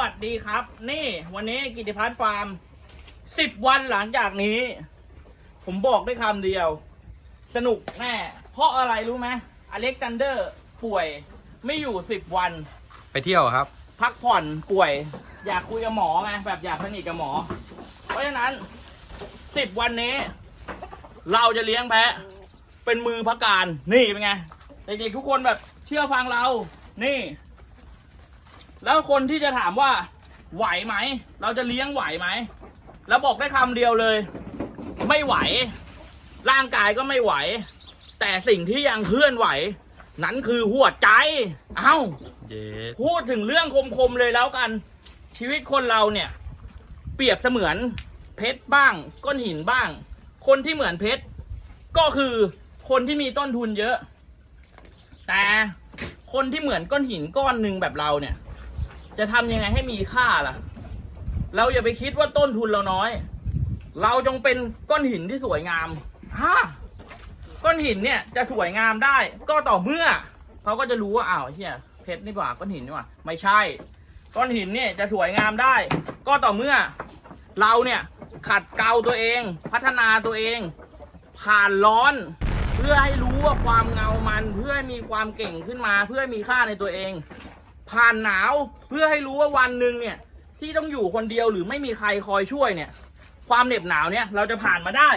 วัสดีครับ นี่วันนี้กิติพัฒน์ฟาร์มสิบวันหลังจากนี้ ผมบอกได้คำเดียว สนุกแน่เพราะอะไรรู้ไหมอเล็กซานเดอร์ป่วยไม่อยู่สิบวัน ไปเที่ยวครับ พักผ่อนป่วย อยากคุยกับหมอไงแบบอยากสนิทกับหมอ เพราะฉะนั้นสิบวันนี้ เราจะเลี้ยงแพะ เป็นมือพักการ นี่เป็นไงเด็กๆทุกคนแบบเชื่อฟังเรา นี่ แล้วคนที่จะถามว่าไหวไหม เราจะเลี้ยงไหวไหม แล้วบอกได้คำเดียวเลย ไม่ไหว ร่างกายก็ไม่ไหว แต่สิ่งที่ยังเคลื่อนไหว นั้นคือหัวใจ เอ้าเย้พูดถึงเรื่องคมๆเลยแล้วกัน ชีวิตคนเราเนี่ย เปรียบเสมือนเพชรบ้าง ก้อนหินบ้าง คนที่เหมือนเพชรก็คือคนที่มีต้นทุนเยอะ แต่คนที่เหมือนก้อนหินก้อนหนึ่งแบบเราเนี่ย จะทำยังไงให้มีค่าล่ะ เราอย่าไปคิดว่าต้นทุนเราน้อย เราจงเป็นก้อนหินที่สวยงามฮะก้อนหินเนี่ยจะสวยงามได้ ก็ต่อเมื่อเขาก็จะรู้ว่าอ้าวเฮียเพชรนี่หว่าก้อนหินนี่หว่าไม่ใช่ ก้อนหินเนี่ยจะสวยงามได้ ก็ต่อเมื่อ เราเนี่ยขัดเกลาตัวเอง พัฒนาตัวเอง ผ่านร้อน เพื่อให้รู้ว่าความเงามัน เพื่อมีความเก่งขึ้นมา เพื่อมีค่าในตัวเอง ผ่านหนาวเพื่อให้รู้ว่าวันหนึ่งเนี่ย ที่ต้องอยู่คนเดียวหรือไม่มีใครคอยช่วยเนี่ย ความเหน็บหนาวเนี่ยเราจะผ่านมาได้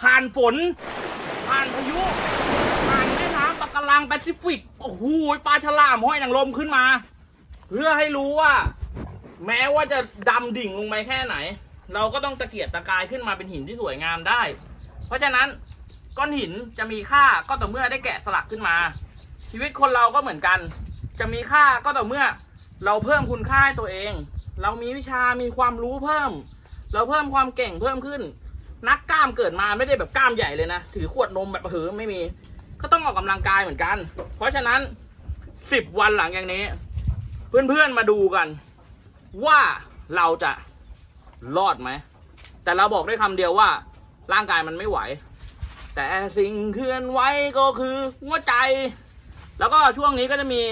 ผ่านฝน ผ่านพายุ ผ่านแม่น้ำปะการังแปซิฟิกโอ้โหปลาฉลามห้อยนางรมขึ้นมา เพื่อให้รู้ว่า แม้ว่าจะดำดิ่งลงไปแค่ไหน เราก็ต้องตะเกียกตะกายขึ้นมาเป็นหินที่สวยงามได้ เพราะฉะนั้นก้อนหินจะมีค่าก็ต่อเมื่อได้แกะสลักขึ้นมา ชีวิตคนเราก็เหมือนกัน จะมีค่าก็ต่อเมื่อ เราเพิ่มคุณค่าให้ตัวเอง เรามีวิชามีความรู้เพิ่ม เราเพิ่มความเก่งเพิ่มขึ้น นักกล้ามเกิดมาไม่ได้แบบกล้ามใหญ่เลยนะ ถือขวดนมแบบเหือไม่มี ก็ต้องออกกำลังกายเหมือนกัน เพราะฉะนั้นสิบวันหลังอย่างนี้ เพื่อนๆมาดูกัน ว่าเราจะรอดไหม แต่เราบอกได้คำเดียวว่า ร่างกายมันไม่ไหว แต่สิ่งเคลื่อนไหวก็คือหัวใจ แล้วก็ช่วงนี้ก็จะมี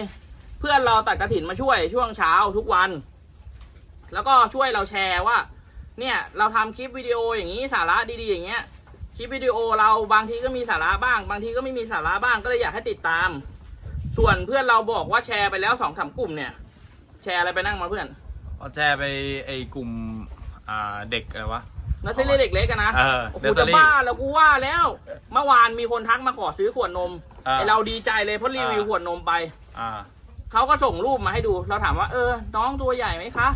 เพื่อนเราตัดกระถินมาช่วยช่วงเช้าทุกวัน แล้วก็ช่วยเราแชร์ว่า เนี่ยเราทำคลิปวิดีโออย่างนี้สาระดีๆอย่างเงี้ยคลิปวิดีโอเราบางทีก็มีสาระบ้าง บางทีก็ไม่มีสาระบ้างก็เลยอยากให้ติดตาม ส่วนเพื่อนเราบอกว่าแชร์ไปแล้วสองสามกลุ่มเนี่ย แชร์อะไรไปนั่งมาเพื่อนเอาแชร์ไปไอ้กลุ่มอ่าเด็กอะไรวะนักเรียนเด็กเล็กกันนะเออโอ้โหเดลจะตารี่บ้าแล้วกูว่าแล้ว เมื่อวานมีคนทักมาขอซื้อขวดนมอ่าไอเราดีใจเลยเพราะรีวิวอ่าขวดนมไป อ่า เขาก็ส่งรูปมาให้ดู เราถามว่าเออ น้องตัวใหญ่ไหมคะ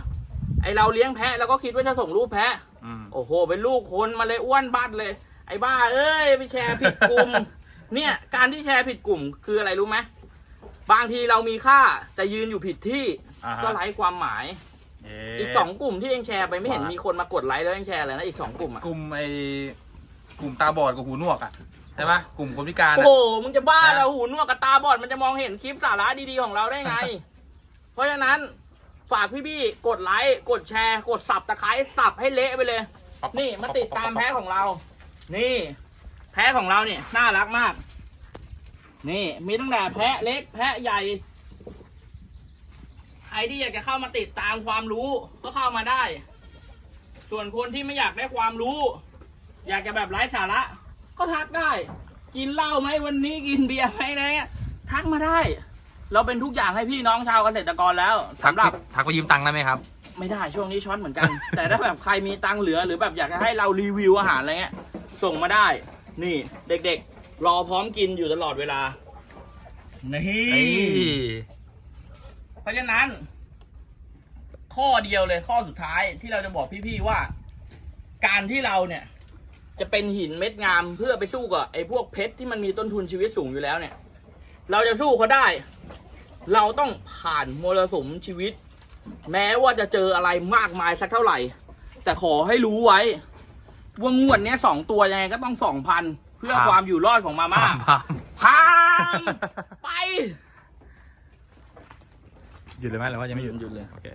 ไอเราเลี้ยงแพะแล้วก็คิดว่าจะส่งรูปแพะอืม โอ้โห เป็นลูกคนมาเลยอ้วนบัดเลย ไอ้บ้า เอ้ยไปแชร์ผิดกลุ่ม เนี่ย การที่แชร์ผิดกลุ่มคืออะไรรู้ไหมบางทีเรามีค่าแต่ยืนอยู่ผิดที่อ่าฮะ ก็ไร้ความหมาย เย้อีกสองกลุ่มที่เองแชร์ไปไม่เห็นว่ามีมีคนมากดไลค์แล้วยังแชร์เลยนะอีกสองกลุ่มอะกลุ่มไอ้กลุ่มตาบอดกับหูหนวกอะ ใช่ปะกลุ่มคนพิการโอ้อะโหมึงจะบ้านะแล้วหูหนวกกับตาบอดมันจะมองเห็นคลิปสาระดีๆของเราได้ไง เพราะฉะนั้นฝากพี่ๆกดไลค์กดแชร์ กดสับตะไคร้สับให้เละไปเลย นี่มาติดตามแพ้ของเรา นี่ แพ้ของเราเนี่ยน่ารักมาก นี่ มีตั้งแต่แพะเล็กแพะใหญ่ใครที่อยากจะเข้ามาติดตามความรู้ก็เข้ามาได้ ส่วนคนที่ไม่อยากได้ความรู้ อยากจะแบบไร้สาระ ก็ทักได้ กินเหล้าไหมวันนี้กินเบียร์ไหมอะไรเงี้ยทักมาได้ เราเป็นทุกอย่างให้พี่น้องชาวเกษตรกรแล้วทักสำหรับทักไปยืมตังค์ได้ไหมครับ ไม่ได้ช่วงนี้ช็อตเหมือนกัน แต่ถ้าแบบใครมีตังค์เหลือหรือแบบอยากจะให้เรารีวิวอาหารอะไรเงี้ย ส่งมาได้ นี่เด็กๆ รอพร้อมกินอยู่ตลอดเวลานี่เฮ้ยเพราะฉะนั้น ข้อเดียวเลยข้อสุดท้ายที่เราจะบอกพี่ๆว่า การที่เราเนี่ย จะเป็นหินเม็ดงามเพื่อไปสู้กับไอ้พวกเพชรที่มันมีต้นทุนชีวิตสูงอยู่แล้วเนี่ย เราจะสู้เขาได้ เราต้องผ่านมรสุมชีวิต แม้ว่าจะเจออะไรมากมายสักเท่าไหร่ แต่ขอให้รู้ไว้ ว่างวดเนี้ยสองตัวยังไงก็ต้องสองพันเพื่อครับความอยู่รอดของมาม่าพามพามไป หยุดเลยไหมหรือว่ายังไม่หยุด หยุดเลย โอเค